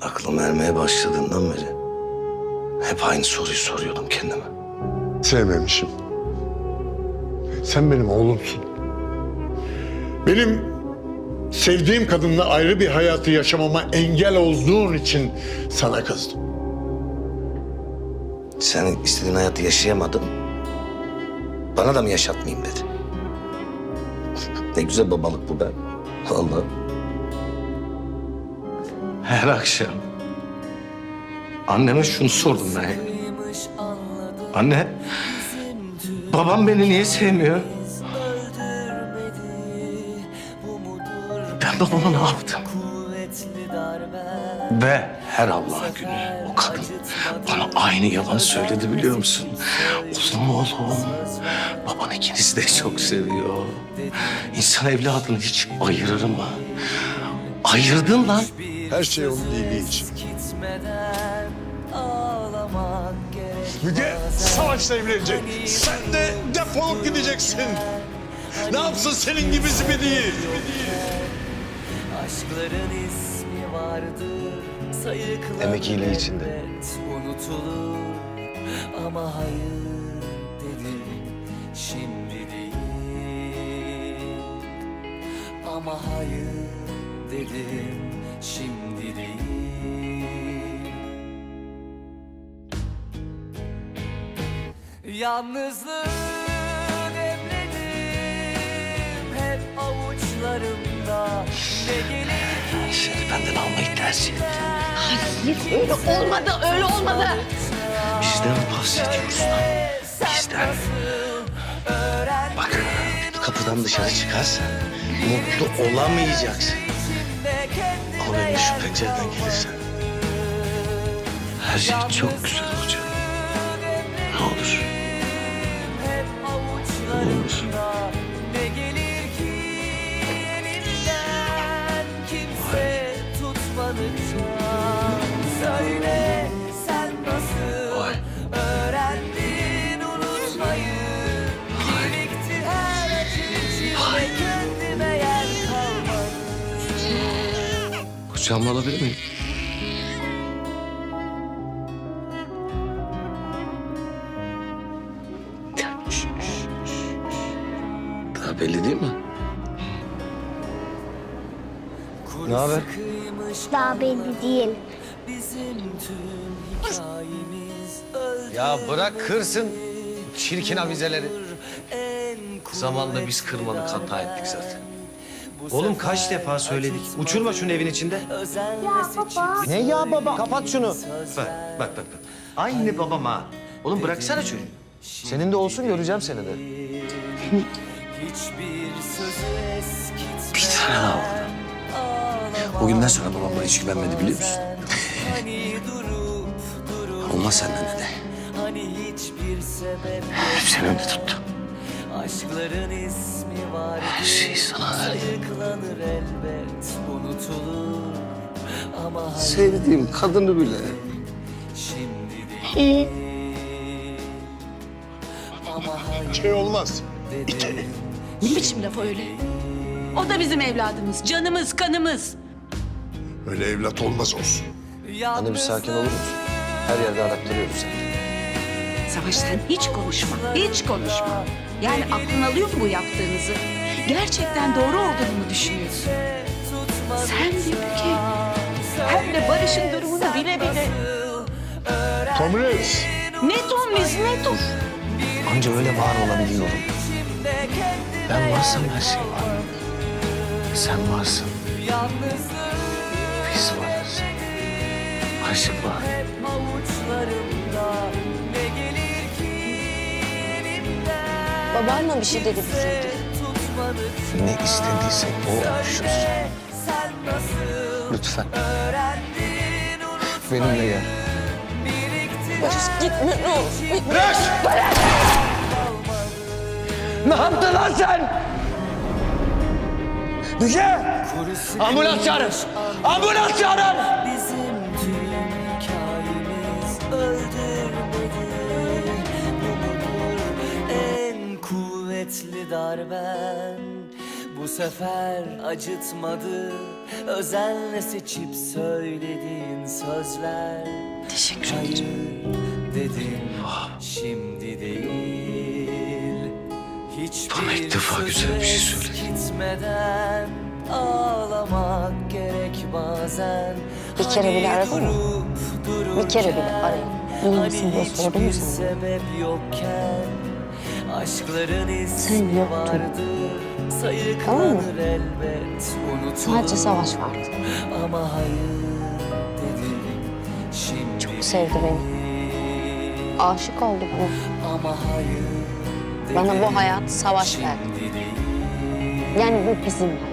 Aklım ermeye başladığından beri hep aynı soruyu soruyordum kendime. Sevmemişim. Sen benim oğlumsun. Benim sevdiğim kadınla ayrı bir hayatı yaşamama engel olduğun için sana kızdım. Sen istediğin hayatı yaşayamadın. Bana da mı yaşatmayayım dedi. ne güzel babalık bu be. Vallahi. Her akşam anneme şunu sordum ben. Anne, babam beni niye sevmiyor? Ben babama ne yaptım? Ve her Allah günü o kadın bana aynı yalanı söyledi biliyor musun? Oğlum oğlum, baban ikinizi de çok seviyor. İnsan evladını hiç ayırır mı? Ayırdın lan. Her şey onun iyiliği için. Müge savaşla evlenecek. Sen de defolup gideceksin. Ne yapsın senin gibisi mi değil? Aşkların ismi vardır sayıklanır Demek iyiliği içinde. Unutulur ama hayır dedim şimdi değil Ama hayır dedim şimdi değil Yalnızlığı demledim hep avuçlarımda Ne gelir ki Seni benden almayı tercih ettim. Halit öyle olmadı, öyle olmadı. Bizden bahsediyoruz lan. Bizden. Bak kapıdan dışarı çıkarsan mutlu olamayacaksın. Ama benim şu pencereden gelirsen her şey çok güzel olacak. Ne olur. Ne olur. Kucağıma alabilir miyim? Daha belli değil mi? Ne haber? Daha belli değil. Bizim tüm hikayemiz öldü Ya bırak kırsın çirkin avizeleri. en Zamanında biz kırmadık hata ettik zaten. Oğlum kaç defa söyledik. Uçurma şunu evin içinde. Ya baba. Ne ya baba? Kapat şunu. Bak bak bak. bak. Aynı babam ha. Oğlum bıraksana çocuğu. Senin de olsun göreceğim seni de. hiçbir sözü eskitmeden Bir tane daha aldım. O günden sonra babam bana hiç güvenmedi biliyor musun? Hani Olmaz senden dedi. hani hiçbir sebep Hep seni önde tuttu. Aşkların ismi var Her şeyi sana. Sayıklanır elbet unutulur Ama Sevdiğim kadını bile. şimdi değil Ama Şey olmaz. Ne biçim laf öyle? O da bizim evladımız, canımız, kanımız. Öyle evlat olmaz olsun. Anne bir sakin olur musun? Her yerde arattırıyoruz seni. Savaş sen hiç konuşma, hiç konuşma. Yani aklın alıyor mu bu yaptığınızı? Gerçekten doğru olduğunu mu düşünüyorsun? Sen de Müge. Hem de Barış'ın durumunu bile bile. Tomris. Ne Tomris ne dur. Anca öyle var olabiliyorum. Ben varsam her şey var. Sen varsın. Biz varız. Aşk var. Baban mı bir şey dedi bize? Ne istediysek o olmuşuz. Lütfen benimle gel. Barış gitme ne olur. Ne yaptın lan sen? Müge! Ambulans çağırın! Ambulans çağırın! Darben bu sefer acıtmadı özenle seçip söylediğin sözler Teşekkür ederim. dedim şimdi değil Hiçbir Bana ilk defa güzel bir şey söyledin. Gitmeden ağlamak gerek bazen Bir kere bile Hani aradın mı? Bir kere bile aradım. İyi misin diye hani sordun mu hiçbir sana? sebep yokken Aşkların Sen yoktun. vardı Tamam mı? Elbet Sadece savaş vardı. Ama hayır dedim Şimdi Çok sevdi beni. Aşık oldu bana. Ama hayır Bana dedim, bu hayat savaş verdi. Yani bu bizim hayat.